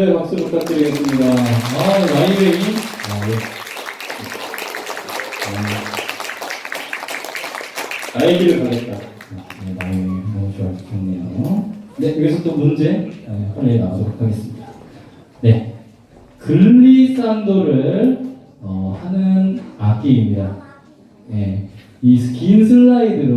네, 박수 부탁드리겠습니다. 아, 와이베이. 아, 네. 아, 아이디를 가겠다. 네, 와이베이 너무 좋아서 좋네요. 네, 여기서 또 문제 네, 빨리 나가도록 하겠습니다. 네, 글리산도를 어, 하는 악기입니다. 네, 이긴 슬라이드로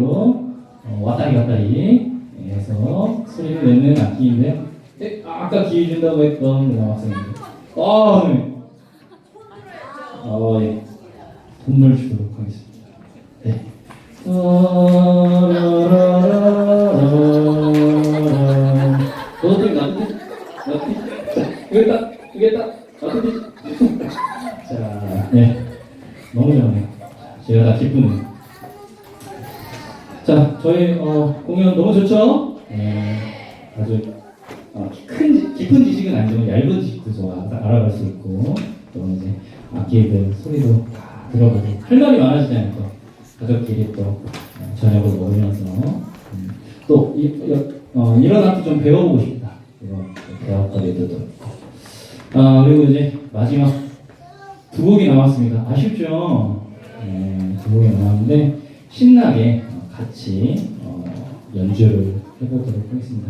어, 왔다리 갔다리 해서 소리를 내는 악기인데 네, 아까 기회 준다고 했던 남학생입니다. 아, 네. 어, 예. 선물 주도록 하겠습니다. 네. 기쁘네요. 자, 저희 어, 공연 너무 좋죠? 네, 아주 어, 큰 지- 깊은 지식은 아니지만 얇은 지식도 좀 알- 알아갈 수 있고 또 이제 악기들 소리도 다 들어보고 할 말이 많아지잖아요. 또 가족끼리 또 어, 저녁을 먹으면서 음, 또 이, 여- 어, 이런 악기 좀 배워보고 싶다. 이런 대학거리도 있고 아 그리고 이제 마지막 두 곡이 남았습니다. 아쉽죠? 네, 두 곡이 남았는데 신나게 어, 같이 어, 연주를 해보도록 하겠습니다.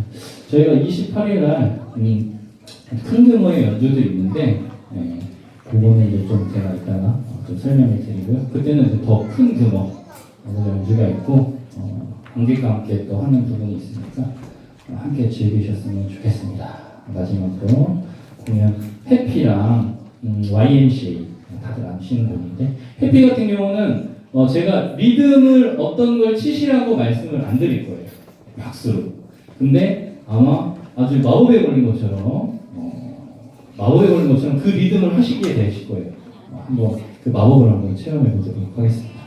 저희가 28일 날 음, 큰 규모의 연주도 있는데 예, 그거는 이제 좀 제가 이따가 어, 좀 설명을 드리고요. 그때는 더 큰 규모 연주가 있고 어, 관객과 함께 또 하는 부분이 있으니까 어, 함께 즐기셨으면 좋겠습니다. 마지막으로 공연 해피랑 음, YMCA 다들 아시는 분인데 해피 같은 경우는 어, 제가 리듬을 어떤 걸 치시라고 말씀을 안 드릴 거예요. 박수로. 근데 아마 아주 마법에 걸린 것처럼 어, 마법에 걸린 것처럼 그 리듬을 하시게 되실 거예요. 어, 한번 그 마법을 한번 체험해 보도록 하겠습니다.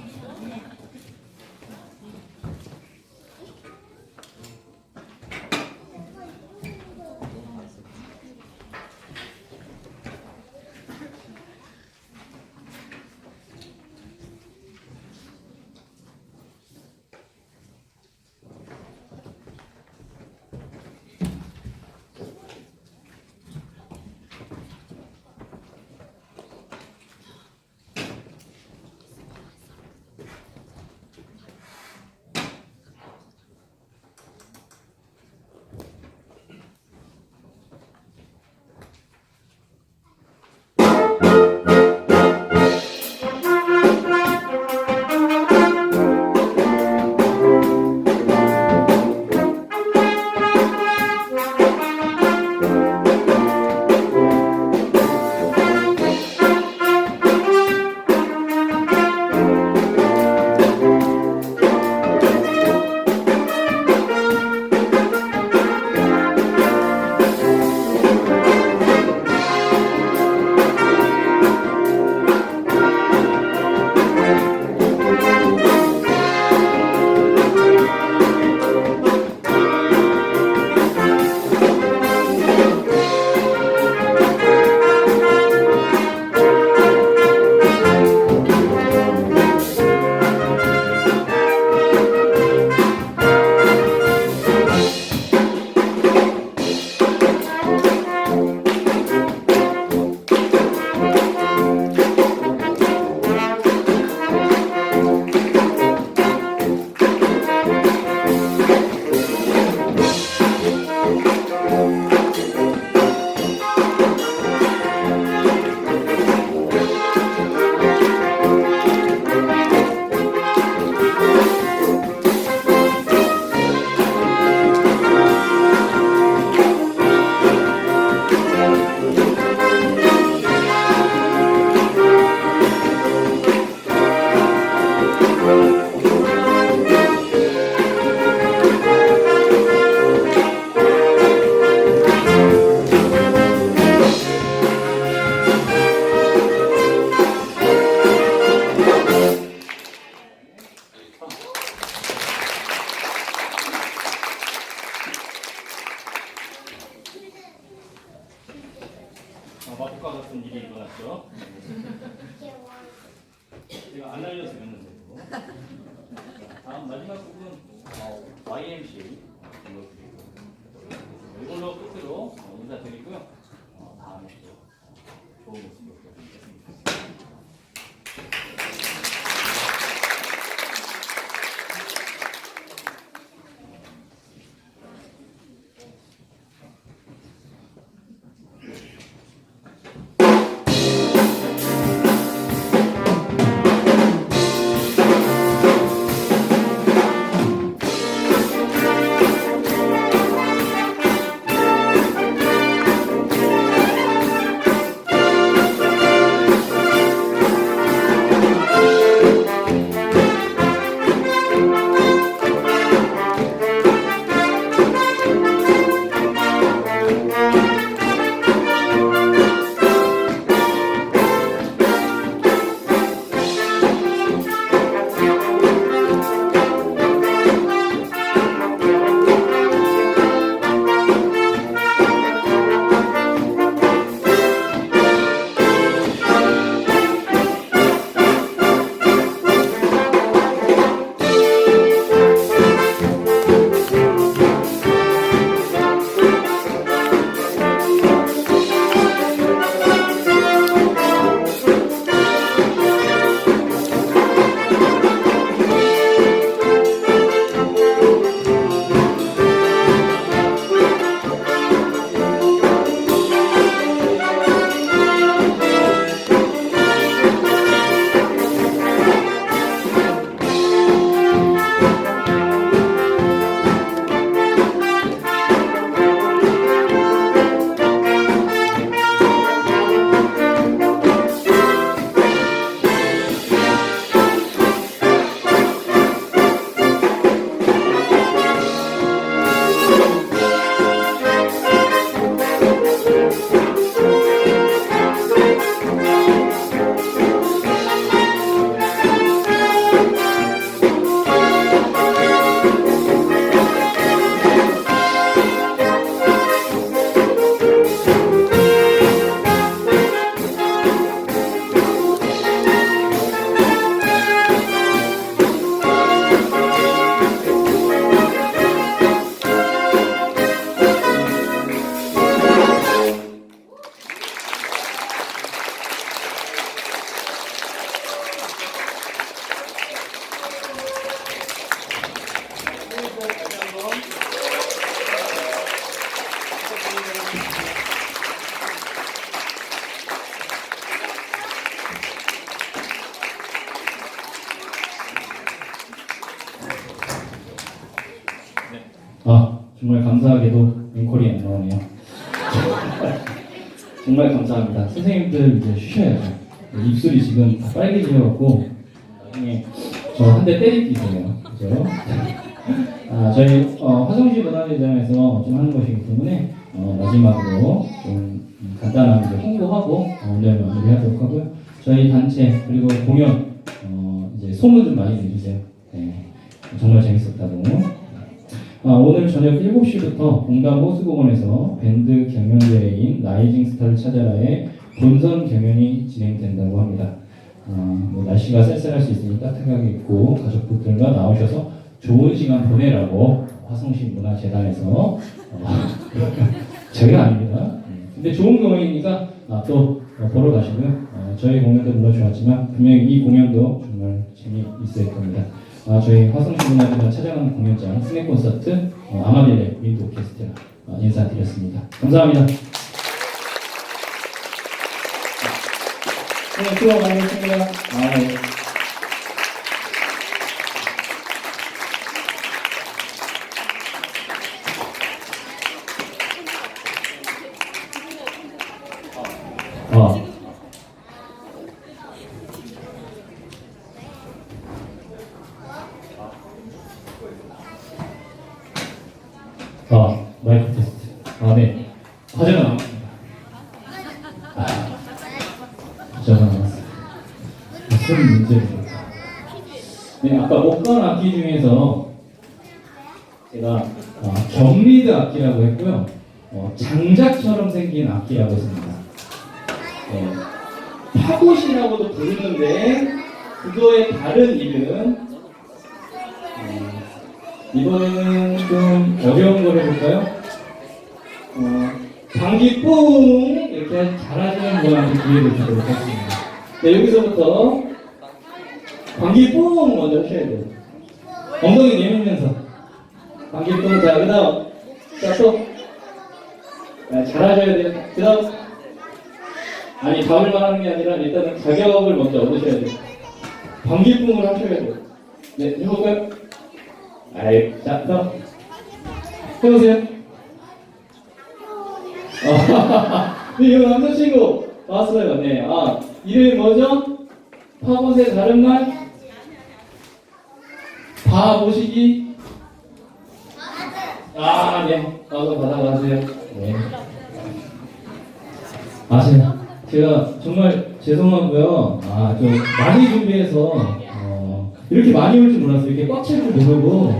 정말 감사하게도 앵콜이 안 나오네요. 정말 감사합니다. 선생님들 이제 쉬셔야죠. 입술이 지금 다 빨개지셔갖고 나중에 저한 대 때릴 게 있어요. 그죠? 아 저희 어, 화성시 문화대장에서 좀 하는 것이기 때문에 어, 마지막으로 좀 간단한 이제 홍보하고 어, 오늘 마무리하도록 하고요. 저희 단체 그리고 공연 어, 이제 소문 좀 많이 내주세요. 네, 정말 재밌었다고. 아, 오늘 저녁 7시부터 공감 호수공원에서 밴드 경연대회인 라이징 스타를 찾아라의 본선 경연이 진행된다고 합니다. 아, 뭐 날씨가 쌀쌀할 수 있으니 따뜻하게 입고 가족분들과 나오셔서 좋은 시간 보내라고 화성시 문화재단에서 어, 제가 아닙니다. 음, 근데 좋은 경험이니까 아, 또 어, 보러 가시고요. 어, 저희 공연도 물론 좋았지만 분명히 이 공연도 정말 재미있을 겁니다. 아, 저희 문화재단 찾아가는 공연장 스낵 콘서트 어, 아마델레 윈드 오케스트라 어, 인사드렸습니다. 감사합니다. 네, 수고 많으셨습니다. 아, 네. 어. 아, 마이크 테스트. 아, 네. 화제가 나왔습니다. 아, 화제가 나왔습니다. 무슨 문제를 네, 아까 목관 악기 중에서 제가 어, 경리드 악기라고 했고요. 어, 장작처럼 생긴 악기라고 했습니다. 네, 파봇이라고도 부르는데 그거의 다른 이름 어, 이번에는 좀 어려운 걸 해볼까요? 어, 방귀 뿡 이렇게 잘하시는 분한테 기회를 주도록 하겠습니다. 네, 여기서부터 방귀 뿡 먼저 하셔야 돼요. 엉덩이 내밀면서 방귀 뿡. 자, 그 다음. 자, 또. 네, 잘하셔야 돼요. 그 다음. 아니, 답을만 하는 게 아니라 일단은 자격을 먼저 얻으셔야 돼요. 방귀 뿡을 하셔야 돼요. 네, 해볼까요? 아이, 자, 또. 해보세요. 아, 네, 이거 남자친구 왔어요. 네. 아, 이름이 뭐죠? 파고새 다른 말? 봐 보시기. 아, 네. 가서 받아가세요. 네. 아, 제가, 정말 죄송하고요. 아, 좀 많이 준비해서, 어, 이렇게 많이 올 줄 몰랐어요. 이렇게 꽉 찰 줄 모르고,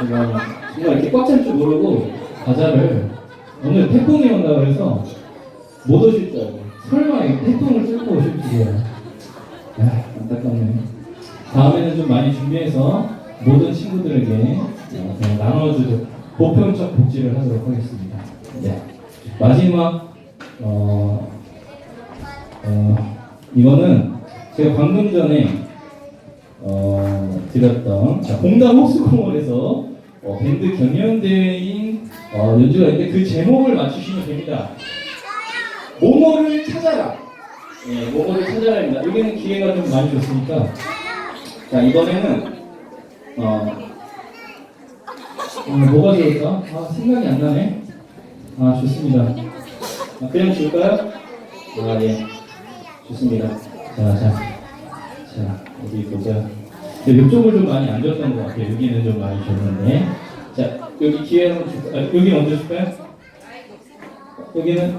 제가 정말 이렇게 꽉 찰 줄 모르고, 과자를 오늘 태풍이 온다 그래서 못 오실 줄 알고 설마 이 태풍을 뚫고 오실 줄이야 아, 안타깝네요 다음에는 좀 많이 준비해서 모든 친구들에게 어, 나눠주도록 보편적 복지를 하도록 하겠습니다 네. 마지막 어, 어, 이거는 제가 방금 전에 어, 드렸던 자, 공당 호수공원에서 어, 밴드 경연대회인 어, 연주가 있는데 그 제목을 맞추시면 됩니다. 모모를 찾아라. 네, 모모를 찾아라입니다. 여기는 기회가 좀 많이 줬으니까 자 이번에는 어, 어, 뭐가 좋을까? 아 생각이 안 나네. 아 좋습니다. 아, 그냥 줄까요? 아 예, 좋습니다. 자, 자, 자 어디 보자. 근데 이쪽을 좀 많이 안 줬던 것 같아요. 여기는 좀 많이 줬는데. 자, 여기 기회 한번 줄까요? 아, 여기 먼저 줄까요? 여기는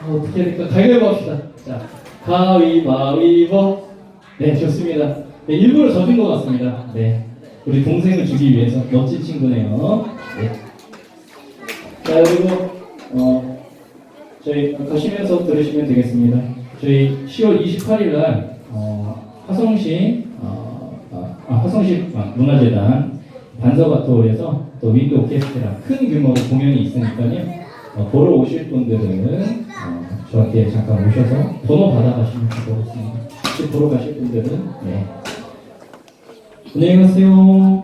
아, 어떻게 해야 될까? 가위바위보 합시다. 자, 가위바위보. 네, 좋습니다. 네, 일부러 져준 것 같습니다. 네, 우리 동생을 주기 위해서 멋진 친구네요. 네. 자, 그리고 어, 저희 가시면서 들으시면 되겠습니다. 저희 10월 28일 날 어, 화성시 어, 아, 아, 화성시 아, 문화재단 반서바토에서 또 윈드 오케스트라 큰 규모로 공연이 있으니까요. 어, 보러 오실 분들은 어, 저한테 잠깐 오셔서 번호 받아가시면 좋겠습니다. 혹시 보러 가실 분들은 네. 안녕히 가세요.